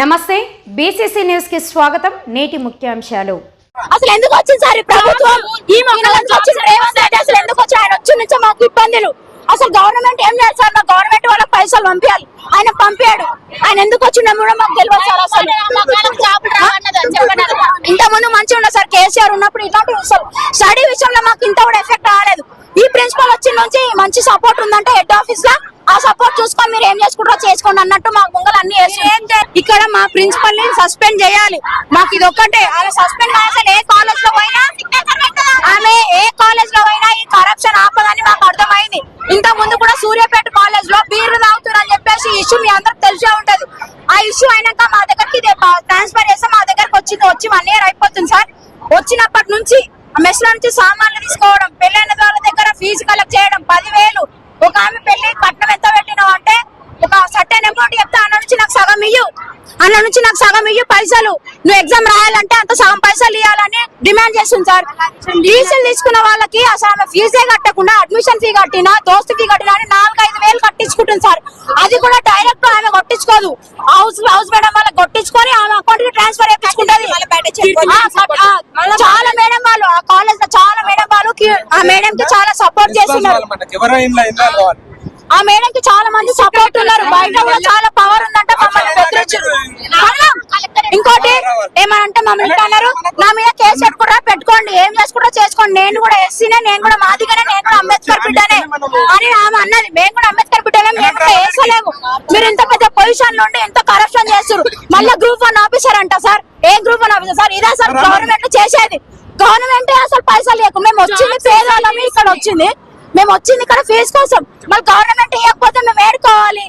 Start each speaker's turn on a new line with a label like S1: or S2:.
S1: నమస్తే బీసీసీ న్యూస్కి స్వాగతం నేటి ముఖ్యాంశాలు.
S2: అసలు ఎందుకు వచ్చింది సార్ ప్రభుత్వం? ఈ మంగళం వచ్చింది రేవంత్ రెడ్డి అసలు ఎందుకు వచ్చి ఆయన వచ్చి నుంచి మాకు ఇబ్బందులు? అసలు గవర్నమెంట్ ఏం లేదు సార్? మా గవర్నమెంట్ వాళ్ళకి పైసలు పంపించాలి. ఆయన పంపాడు. ఆయన ఎందుకు వచ్చిండో కూడా మాకు తెలియదు సార్ అసలు. ఇంత ముందు మంచిగా ఉన్నా సార్ కేసీఆర్ ఉన్నప్పుడు ఇలాంటి అసలు స్టడీ విషయంలో మాకు ఇంత కూడా ఎఫెక్ట్ రాలేదు. ఈ ప్రిన్సిపల్ వచ్చిన నుంచి మంచి సపోర్ట్ ఉందంటే హెడ్ ఆఫీస్లో ఆ సపోర్ట్ చూసుకొని మీరు ఏం చేసుకుంటారో చేసుకోండి అన్నట్టు మాకు ముంగలు అన్ని చేస్తున్నారు. ఇక్కడ మా ప్రిన్సిపల్ని సస్పెండ్ చేయాలి. మాకు ఇది ఒక్కటే ఆమె సస్పెండ్ అసలు ఏ కాలేజ్లో పోయినా ఆమె ఏ కాలేజ్లో పోయినా ఈ కరప్షన్ ఆపదని మాకు అర్థమైంది. ఇంత ముందు కూడా సూర్యాపేట కాలేజ్లో బీర్లు తాగుతున్నారని చెప్పేసి ఇష్యూ మీ అందరికి తెలిసే ఉంటది. ఆ ఇష్యూ అయినాక మా దగ్గరికి ట్రాన్స్ఫర్ చేస్తే మా దగ్గరకు వచ్చింది. వచ్చి వన్ ఇయర్ అయిపోతుంది సార్. వచ్చినప్పటి నుంచి మెస్ నుంచి సామాన్లు తీసుకోవడం పెళ్ళైన వాళ్ళ దగ్గర ఫీజు కలెక్ట్ చేయడం పదివేలు ఒక ఆమె పెళ్ళి కట్నం ఎంత పెట్టినావు అంటే సర్టెన్ అమౌంట్ చెప్తే అన్న నుంచి నాకు సగం ఇయ్యు. అన్న నుంచి నాకు సగం ఇయ్యు పైసలు. నువ్వు ఎగ్జామ్ రాయాలంటే అంత సగం పైసలు ఇవ్వాలని డిమాండ్ చేస్తుంది సార్. ఫీజులు తీసుకున్న వాళ్ళకి అసలు ఆమె ఫీజే కట్టకుండా అడ్మిషన్ ఫీ కట్టినా దోస్తు ఫీ కట్టినా అని నాలుగు ఐదు వేలు కట్టించుకుంటుంది సార్. అది కూడా డైరెక్ట్ ఆమె కొట్టించుకోదు. హౌస్ హౌస్ మేడం వాళ్ళకి కొట్టించుకొని ఆమె అకౌంట్కి ట్రాన్స్ఫర్ ఆ, చాలా మేడం వాళ్ళు ఆ కాలేజ్లో చాలా మేడం వాళ్ళు ఆ మేడం కి చాలా సపోర్ట్ చేస్తున్నారు. ఆ మేడం కి చాలా మంది సపోర్ట్ ఉన్నారు. బయట కూడా చాలా పవర్ ఉందంట మమ్మల్ని బెదిరించారు. ఇంకోటి ఏమనంటే మమ్మల్ని అన్నారు. నా మీద కేసు పెట్టుకుంటా పెట్టుకోండి. ఏం చేసుకుంటా చేసుకోండి. నేను కూడా ఎస్సీనే నేను కూడా మాదిగానే నేను కూడా అంబేద్కర్ బిడ్డనే అని ఆమె అన్నది. మేము కూడా అంబేద్కర్ బిడ్డనే మేము కూడా వేసలేము మీరు ఇంత పెద్ద పొజిషన్ నుండి ఎంత కరప్షన్ చేస్తారు మళ్ళీ గ్రూప్ వన్ ఆఫీసర్ అంట సార్. ఏ గ్రూప్ వన్ ఆఫీసర్ సార్ ఇదే సార్ గవర్నమెంట్ చేసేది. గవర్నమెంట్ అసలు పైసలు లేకు. మేము వచ్చింది పేదవాళ్ళమి ఇక్కడ వచ్చింది. మేము వచ్చింది ఇక్కడ ఫీజు కోసం. మళ్ళీ గవర్నమెంట్ ఇవ్వకపోతే మేము ఏడుకోవాలి.